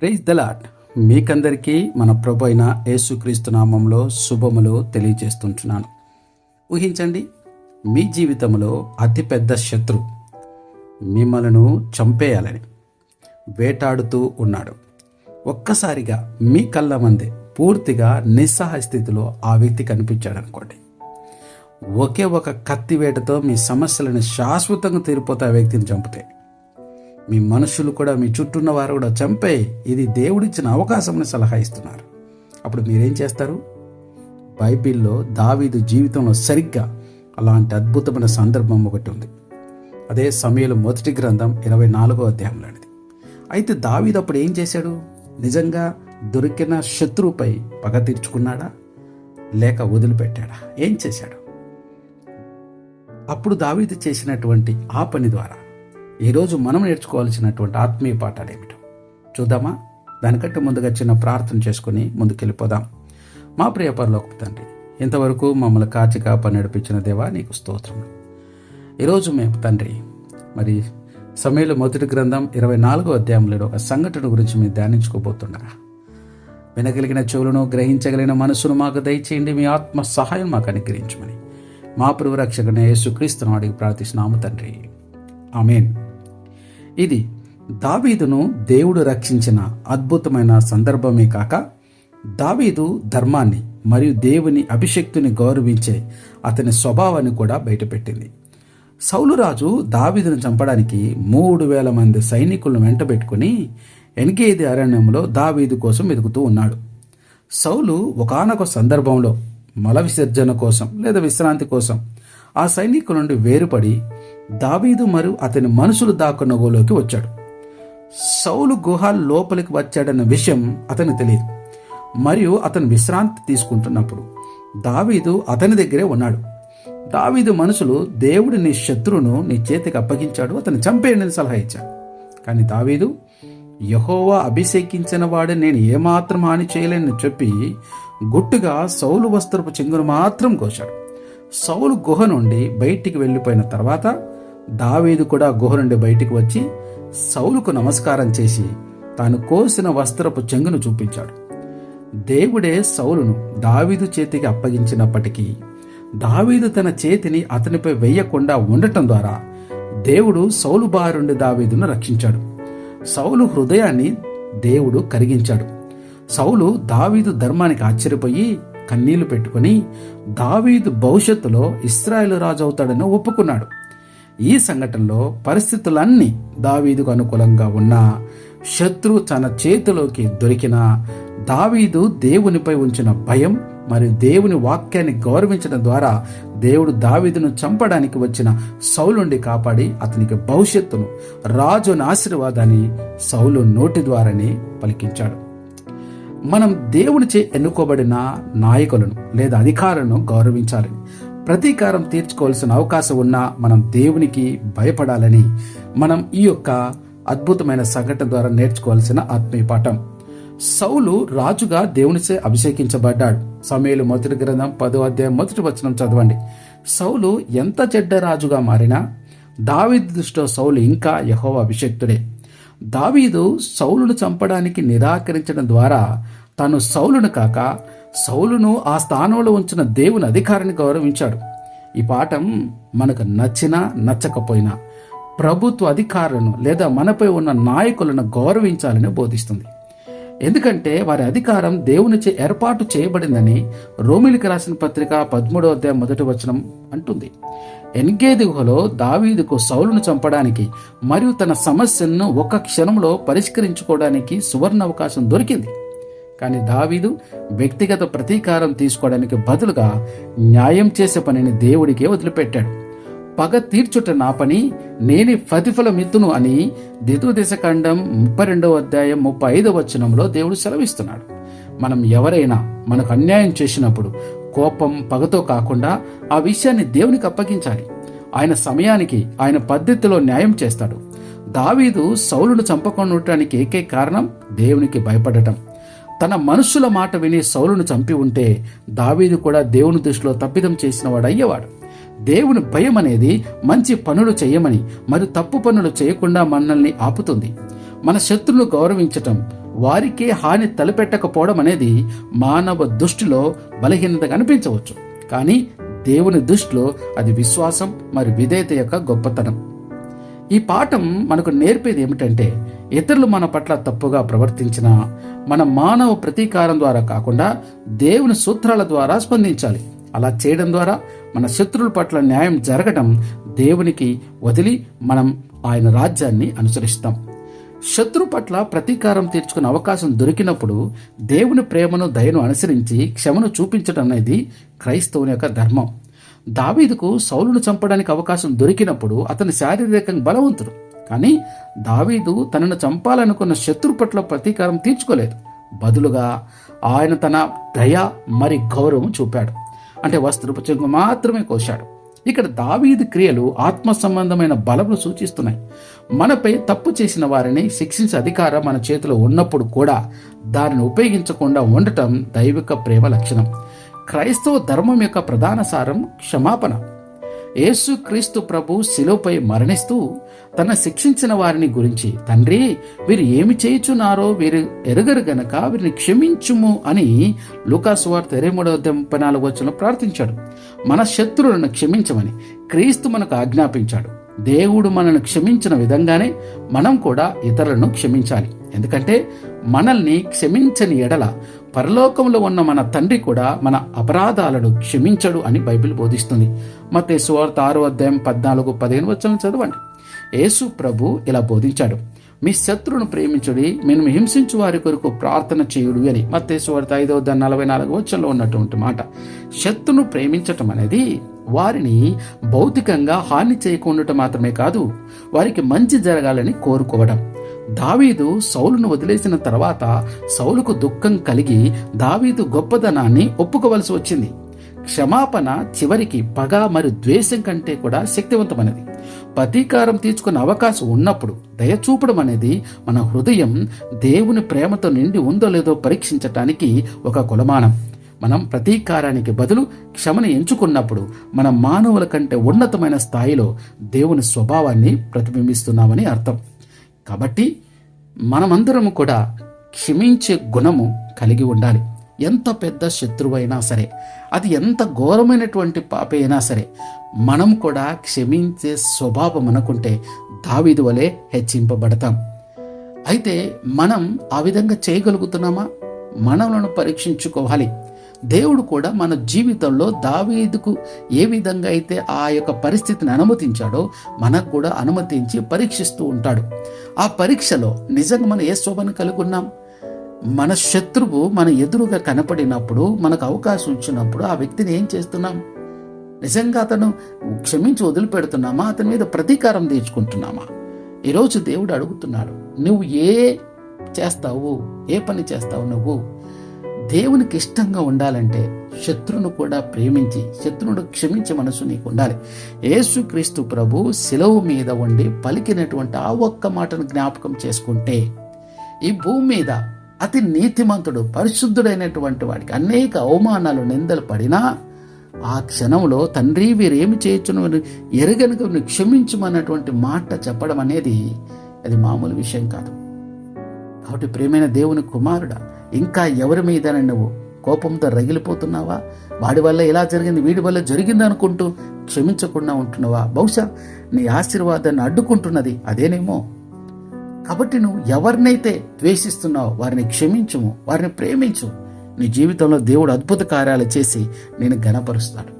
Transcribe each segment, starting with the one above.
Praise the lot మీకందరికీ మన ప్రభు అయిన యేసుక్రీస్తు నామంలో శుభములు తెలియజేస్తుంటున్నాను. ఊహించండి మీ జీవితంలో అతిపెద్ద శత్రు మిమ్మలను చంపేయాలని వేటాడుతూ ఉన్నాడు. ఒక్కసారిగా మీ కళ్ళ మందే పూర్తిగా నిస్సహాయ స్థితిలో ఆ వ్యక్తి కనిపించాడు అనుకోండి. ఒకే ఒక కత్తి వేటతో మీ సమస్యలను శాశ్వతంగా తీరిపోతే ఆ వ్యక్తిని చంపుతాయి మీ మనుషులు కూడా మీ చుట్టూ ఉన్న వారు కూడా చంపే ఇది దేవుడిచ్చిన అవకాశంని సలహా ఇస్తున్నారు అప్పుడు మీరేం చేస్తారు? బైబిల్లో దావీదు జీవితంలో సరిగ్గా అలాంటి అద్భుతమైన సందర్భం ఒకటి ఉంది. అదే సమయంలో మొదటి గ్రంథం ఇరవై నాలుగో అధ్యాయంలోనిది. అయితే దావీదు అప్పుడు ఏం చేశాడు? నిజంగా దొరికిన శత్రువుపై పగ తీర్చుకున్నాడా? లేక వదిలిపెట్టాడా? ఏం చేశాడు? అప్పుడు దావీదు చేసినటువంటి ఆ పని ద్వారా ఈరోజు మనం నేర్చుకోవాల్సినటువంటి ఆత్మీయ పాఠాలు ఏమిటో చూద్దామా? దానికంటే ముందుగా చిన్న ప్రార్థన చేసుకుని ముందుకెళ్ళిపోదాం. మా ప్రియ పరలోక తండ్రి ఇంతవరకు మమ్మల్ని కాచి కాప నడిపించిన దేవా నీకు స్తోత్రం ఈరోజు మేము తండ్రి మరి సమయంలో మొదటి గ్రంథం ఇరవై నాలుగో అధ్యాయంలో ఒక సంఘటన గురించి మేము ధ్యానించుకోబోతుండగా వినగలిగిన చెవులను గ్రహించగలిగిన మనసును మాకు దయచేయండి. మీ ఆత్మ సహాయం మాకు అనుగ్రహించమని మా ప్రభురక్షకుని యేసుక్రీస్తును అడిగి ప్రార్థిస్తున్నాము తండ్రి. ఆమెన్. ఇది దావీదును దేవుడు రక్షించిన అద్భుతమైన సందర్భమే కాక దావీదు ధర్మాన్ని మరియు దేవుని అభిషక్తుని గౌరవించే అతని స్వభావాన్ని కూడా బయటపెట్టింది. సౌలు రాజు దావీదును చంపడానికి మూడు వేల మంది సైనికులను వెంటబెట్టుకుని ఎన్గేది అరణ్యంలో దావీదు కోసం వెతుకుతూ ఉన్నాడు. సౌలు ఒకానొక సందర్భంలో మల విసర్జన కోసం లేదా విశ్రాంతి కోసం ఆ సైనికుల నుండి వేరుపడి దావీదు మరియు అతని మనుషులు దాక్కున్న గోలోకి వచ్చాడు. సౌలు గుహ లోపలికి వచ్చాడన్న విషయం అతనికి తెలియదు. మరియు అతను విశ్రాంతి తీసుకుంటున్నప్పుడు దావీదు అతని దగ్గరే ఉన్నాడు. దావీదు మనుషులు దేవుడు నీ శత్రువును నీ చేతికి అప్పగించాడు అతను చంపేయడని సలహా ఇచ్చాడు. కానీ దావీదు యహోవా అభిషేకించిన వాడు నేను ఏమాత్రం హాని చేయలేని చెప్పి గుట్టుగా సౌలు వస్త్రపు చెంగును మాత్రం కోశాడు. సౌలు గుహ నుండి బయటికి వెళ్ళిపోయిన తర్వాత దావీదు కూడా గుహ నుండి బయటికి వచ్చి సౌలుకు నమస్కారం చేసి తాను కోసిన వస్త్రపు చెంగును చూపించాడు. దేవుడే సౌలును దావీదు చేతికి అప్పగించినప్పటికీ దావీదు తన చేతిని అతనిపై వెయ్యకుండా ఉండటం ద్వారా దేవుడు సౌలు బారుండి దావీదును రక్షించాడు. సౌలు హృదయాన్ని దేవుడు కరిగించాడు. సౌలు దావీదు ధర్మానికి ఆశ్చర్యపోయి కన్నీళ్ళు పెట్టుకుని దావీదు భవిష్యత్తులో ఇస్రాయేల్ రాజు అవుతాడని ఒప్పుకున్నాడు. ఈ సంఘటనలో పరిస్థితులన్నీ దావీదుకు అనుకూలంగా ఉన్నా శత్రువు తన చేతిలోకి దొరికిన దావీదు దేవునిపై ఉంచిన భయం మరియు దేవుని వాక్యాన్ని గౌరవించడం ద్వారా దేవుడు దావీదును చంపడానికి వచ్చిన సౌలుండి కాపాడి అతనికి భవిష్యత్తును రాజుని ఆశీర్వాదాన్ని సౌలు నోటి ద్వారానే పలికించాడు. మనం దేవునిచే ఎన్నుకోబడిన నాయకులను లేదా అధికారులను గౌరవించాలి. ప్రతీకారం తీర్చుకోవాల్సిన అవకాశం ఉన్నా మనం దేవునికి భయపడాలని మనం ఈ యొక్క అద్భుతమైన సంఘటన ద్వారా నేర్చుకోవాల్సిన ఆత్మీయ పాఠం. సౌలు రాజుగా దేవునిచే అభిషేకించబడ్డాడు. సమయలు మొదటి గ్రంథం పదో అధ్యాయం మొదటి వచనం చదవండి. సౌలు ఎంత చెడ్డ రాజుగా మారినా దావీదు దృష్టిలో సౌలు ఇంకా యహోవ అభిషేక్తుడే. దావీదు సౌలును చంపడానికి నిరాకరించడం ద్వారా తను సౌలును కాక సౌలును ఆ స్థానంలో ఉంచిన దేవుని అధికారాన్ని గౌరవించాడు. ఈ పాఠం మనకు నచ్చినా నచ్చకపోయినా ప్రభుత్వ అధికారులను లేదా మనపై ఉన్న నాయకులను గౌరవించాలని బోధిస్తుంది. ఎందుకంటే వారి అధికారం దేవునిచే ఏర్పాటు చేయబడిందని రోమిలికి రాసిన పత్రిక పదమూడవ అధ్యాయం మొదటి వచనం అంటుంది. ఎన్గేది గుహలో దావీదుకు సౌలును చంపడానికి మరియు తన సమస్యను ఒక క్షణంలో పరిష్కరించుకోవడానికి సువర్ణ అవకాశం దొరికింది. కానీ దావీదు వ్యక్తిగత ప్రతీకారం తీసుకోవడానికి బదులుగా న్యాయం చేసే పనిని దేవుడికే వదిలిపెట్టాడు. పగ తీర్చుట నా పని నేని ప్రతిఫలమిత్తును అని ఖండం ముప్పై రెండవ అధ్యాయం ముప్పై ఐదవ వచనంలో దేవుడు సెలవిస్తున్నాడు. మనం ఎవరైనా మనకు అన్యాయం చేసినప్పుడు కోపం పగతో కాకుండా ఆ విషయాన్ని దేవునికి అప్పగించాలి. ఆయన సమయానికి ఆయన పద్ధతిలో న్యాయం చేస్తాడు. దావీదు సౌలును చంపకుండా ఉండటానికి ఏకే కారణం? దేవునికి భయపడటం. తన మనుషుల మాట విని సౌలును చంపి ఉంటే దావీదు కూడా దేవుని దృష్టిలో తప్పిదం చేసిన వాడు అయ్యేవాడు దేవుని భయం అనేది మంచి పనులు చేయమని మరియు తప్పు పనులు చేయకుండా మనల్ని ఆపుతుంది. మన శత్రువును గౌరవించటం వారికే హాని తలపెట్టకపోవడం అనేది మానవ దృష్టిలో బలహీనతగా అనిపించవచ్చు కానీ దేవుని దృష్టిలో అది విశ్వాసం మరియు విధేయత యొక్క గొప్పతనం. ఈ పాఠం మనకు నేర్పేది ఏమిటంటే ఇతరులు మన పట్ల తప్పుగా ప్రవర్తించిన మన మానవ ప్రతీకారం ద్వారా కాకుండా దేవుని సూత్రాల ద్వారా స్పందించాలి. అలా చేయడం ద్వారా మన శత్రువుల పట్ల న్యాయం జరగడం దేవునికి వదిలి మనం ఆయన రాజ్యాన్ని అనుసరిస్తాం. శత్రు పట్ల ప్రతీకారం తీర్చుకునే అవకాశం దొరికినప్పుడు దేవుని ప్రేమను దయను అనుసరించి క్షమను చూపించడం అనేది క్రైస్తవుని యొక్క ధర్మం. దావీదుకు సౌలును చంపడానికి అవకాశం దొరికినప్పుడు అతని శారీరకంగా బలవంతుడు. కానీ దావీదు తనను చంపాలనుకున్న శత్రు పట్ల ప్రతీకారం తీర్చుకోలేదు. బదులుగా ఆయన తన దయ మరి గౌరవం చూపాడు. అంటే వస్త్రపు మాత్రమే కోశాడు. ఇక్కడ దావీదు క్రియలు ఆత్మ సంబంధమైన బలమును సూచిస్తున్నాయి. మనపై తప్పు చేసిన వారిని శిక్షించే అధికారం మన చేతిలో ఉన్నప్పుడు కూడా దానిని ఉపయోగించకుండా ఉండటం దైవిక ప్రేమ లక్షణం. క్రైస్తవ ధర్మం యొక్క ప్రధాన సారం క్షమాపణ. యేసుక్రీస్తు ప్రభు శిలువపై మరణిస్తూ తన శిక్షించిన వారిని గురించి తండ్రి వీరు ఏమి చేయుచున్నారో వీరు ఎరగరు గనక వీరిని క్షమించుము అని లూకాసు వార్త ఇరవై మూడవ ముప్పై నాలుగు వచ్చిన ప్రార్థించాడు. మన శత్రువులను క్షమించమని క్రీస్తు మనకు ఆజ్ఞాపించాడు. దేవుడు మనల్ని క్షమించిన విధంగానే మనం కూడా ఇతరులను క్షమించాలి. ఎందుకంటే మనల్ని క్షమించని ఎడల పరలోకంలో ఉన్న మన తండ్రి కూడా మన అపరాధాలను క్షమించడు అని బైబిల్ బోధిస్తుంది. మతే సువార్త ఆరు అధ్యాయం పద్నాలుగు పదిహేను వచ్చిన చదవండి. యేసు ప్రభు ఇలా బోధించాడు మీ శత్రువును ప్రేమించుడి మేము హింసించు వారి కొరకు ప్రార్థన చేయుడు అని. మత్తేశ్వార్త ఐదో దాని నలభై నాలుగు వచ్చంలో ఉన్నటువంటి మాట. శత్రును ప్రేమించటం అనేది వారిని భౌతికంగా హాని చేయకుండా మాత్రమే కాదు వారికి మంచి జరగాలని కోరుకోవడం. దావీదు సౌలును వదిలేసిన తర్వాత సౌలుకు దుఃఖం కలిగి దావీదు గొప్పదనాన్ని ఒప్పుకోవలసి వచ్చింది. క్షమాపణ చివరికి పగ మరియు ద్వేషం కంటే కూడా శక్తివంతమైనది. ప్రతీకారం తీర్చుకునే అవకాశం ఉన్నప్పుడు దయ చూపడం అనేది మన హృదయం దేవుని ప్రేమతో నిండి ఉందో లేదో పరీక్షించటానికి ఒక కులమానం. మనం ప్రతీకారానికి బదులు క్షమను ఎంచుకున్నప్పుడు మన మానవుల కంటే ఉన్నతమైన స్థాయిలో దేవుని స్వభావాన్ని ప్రతిబింబిస్తున్నామని అర్థం. కాబట్టి మనమందరము కూడా క్షమించే గుణము కలిగి ఉండాలి. ఎంత పెద్ద శత్రువైనా సరే అది ఎంత ఘోరమైనటువంటి పాప అయినా సరే మనం కూడా క్షమించే స్వభావం అనుకుంటే దావిది వలె హెచ్చింపబడతాం. అయితే మనం ఆ విధంగా చేయగలుగుతున్నామా? మనలను పరీక్షించుకోవాలి. దేవుడు కూడా మన జీవితంలో దావీదుకు ఏ విధంగా అయితే ఆ యొక్క పరిస్థితిని అనుమతించాడో మనకు కూడా అనుమతించి పరీక్షిస్తూ ఉంటాడు. ఆ పరీక్షలో నిజంగా మనం ఏ శోభను కలిగి ఉన్నాం మన శత్రువు మన ఎదురుగా కనపడినప్పుడు మనకు అవకాశం ఇచ్చినప్పుడు ఆ వ్యక్తిని ఏం చేస్తున్నాం? నిజంగా అతను క్షమించి వదిలిపెడుతున్నామా? అతని మీద ప్రతీకారం తీర్చుకుంటున్నామా? ఈరోజు దేవుడు అడుగుతున్నాడు నువ్వు ఏ చేస్తావు? ఏ పని చేస్తావు నువ్వు? దేవునికి ఇష్టంగా ఉండాలంటే శత్రును కూడా ప్రేమించి శత్రువును క్షమించే మనసు నీకు ఉండాలి. యేసుక్రీస్తు ప్రభు శిలవు మీద ఉండి పలికినటువంటి ఆ ఒక్క మాటను జ్ఞాపకం చేసుకుంటే ఈ భూమి మీద అతి నీతిమంతుడు పరిశుద్ధుడైనటువంటి వాడికి అనేక అవమానాలు నిందలు పడినా ఆ క్షణంలో తండ్రి వీరేమి చేయొచ్చును ఎరగనుక క్షమించమన్నటువంటి మాట చెప్పడం అనేది అది మామూలు విషయం కాదు. కాబట్టి ప్రేమైన దేవుని కుమారుడా ఇంకా ఎవరి మీద నువ్వు కోపంతో రగిలిపోతున్నావా? వాడి వల్ల ఇలా జరిగింది వీడి వల్ల జరిగింది అనుకుంటూ క్షమించకుండా ఉంటున్నావా? బహుశా నీ ఆశీర్వాదాన్ని అడ్డుకుంటున్నది అదేనేమో. కాబట్టి నువ్వు ఎవరినైతే ద్వేషిస్తున్నావో వారిని క్షమించుము వారిని ప్రేమించు. నీ జీవితంలో దేవుడు అద్భుత కార్యాలు చేసి నేను గణపరుస్తాడు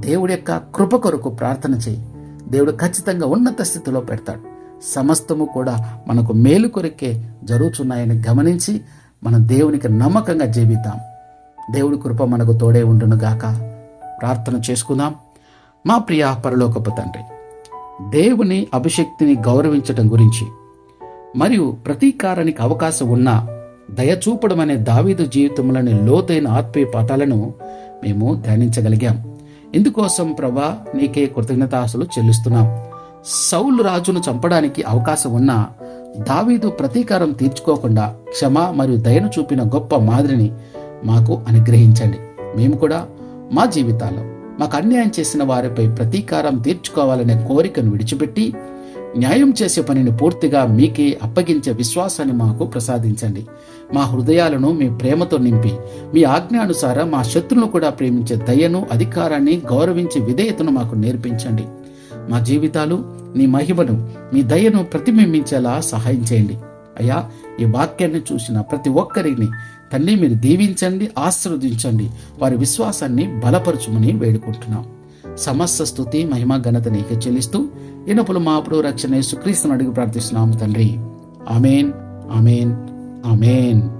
దేవుడి యొక్క కృప కొరకు ప్రార్థన చేయి. దేవుడు ఖచ్చితంగా ఉన్నత స్థితిలో పెడతాడు. సమస్తము కూడా మనకు మేలు కొరకే జరుగుతున్నాయని గమనించి మనం దేవునికి నమ్మకంగా జీవిద్దాం. దేవుడి కృప మనకు తోడే ఉండును గాక. ప్రార్థన చేసుకుందాం. మా ప్రియ పరలోకపు తండ్రి దేవుని అభిషక్తిని గౌరవించటం గురించి మరియు ప్రతీకారానికి అవకాశం ఉన్న దయచూపడం అనే దావీదు జీవితంలోని లోతైన ఆత్మీయ పాఠాలను మేము ధ్యానించగలిగాం. ఇందుకోసం ప్రభా నీకే కృతజ్ఞతాసులు చెల్లిస్తున్నాం. సౌలు రాజును చంపడానికి అవకాశం ఉన్న దావీదు ప్రతీకారం తీర్చుకోకుండా క్షమ మరియు దయను చూపిన గొప్ప మాదిరిని మాకు అనుగ్రహించండి. మేము కూడా మా జీవితాల్లో మాకు అన్యాయం చేసిన వారిపై ప్రతీకారం తీర్చుకోవాలనే కోరికను విడిచిపెట్టి న్యాయం చేసే పనిని పూర్తిగా మీకే అప్పగించే విశ్వాసాన్ని మాకు ప్రసాదించండి. మా హృదయాలను మీ ప్రేమతో నింపి మీ ఆజ్ఞానుసారం మా శత్రులను కూడా ప్రేమించే దయను అధికారాన్ని గౌరవించే విధేయతను మాకు నేర్పించండి. మా జీవితాలు నీ మహిమను మీ దయను ప్రతిబింబించేలా సహాయం చేయండి. అయ్యా ఈ వాక్యాన్ని చూసిన ప్రతి ఒక్కరిని తల్లి మీరు దీవించండి ఆశీర్వదించండి. వారి విశ్వాసాన్ని బలపరచుమని వేడుకుంటున్నాం. సమస్త స్థుతి మహిమ ఘనత నీకు చెల్లిస్తూ ఇనపులు మాపుడు రక్షణ యేసుక్రీస్తుని అడిగి ప్రార్థిస్తున్నాము తండ్రి. Amen amen amen.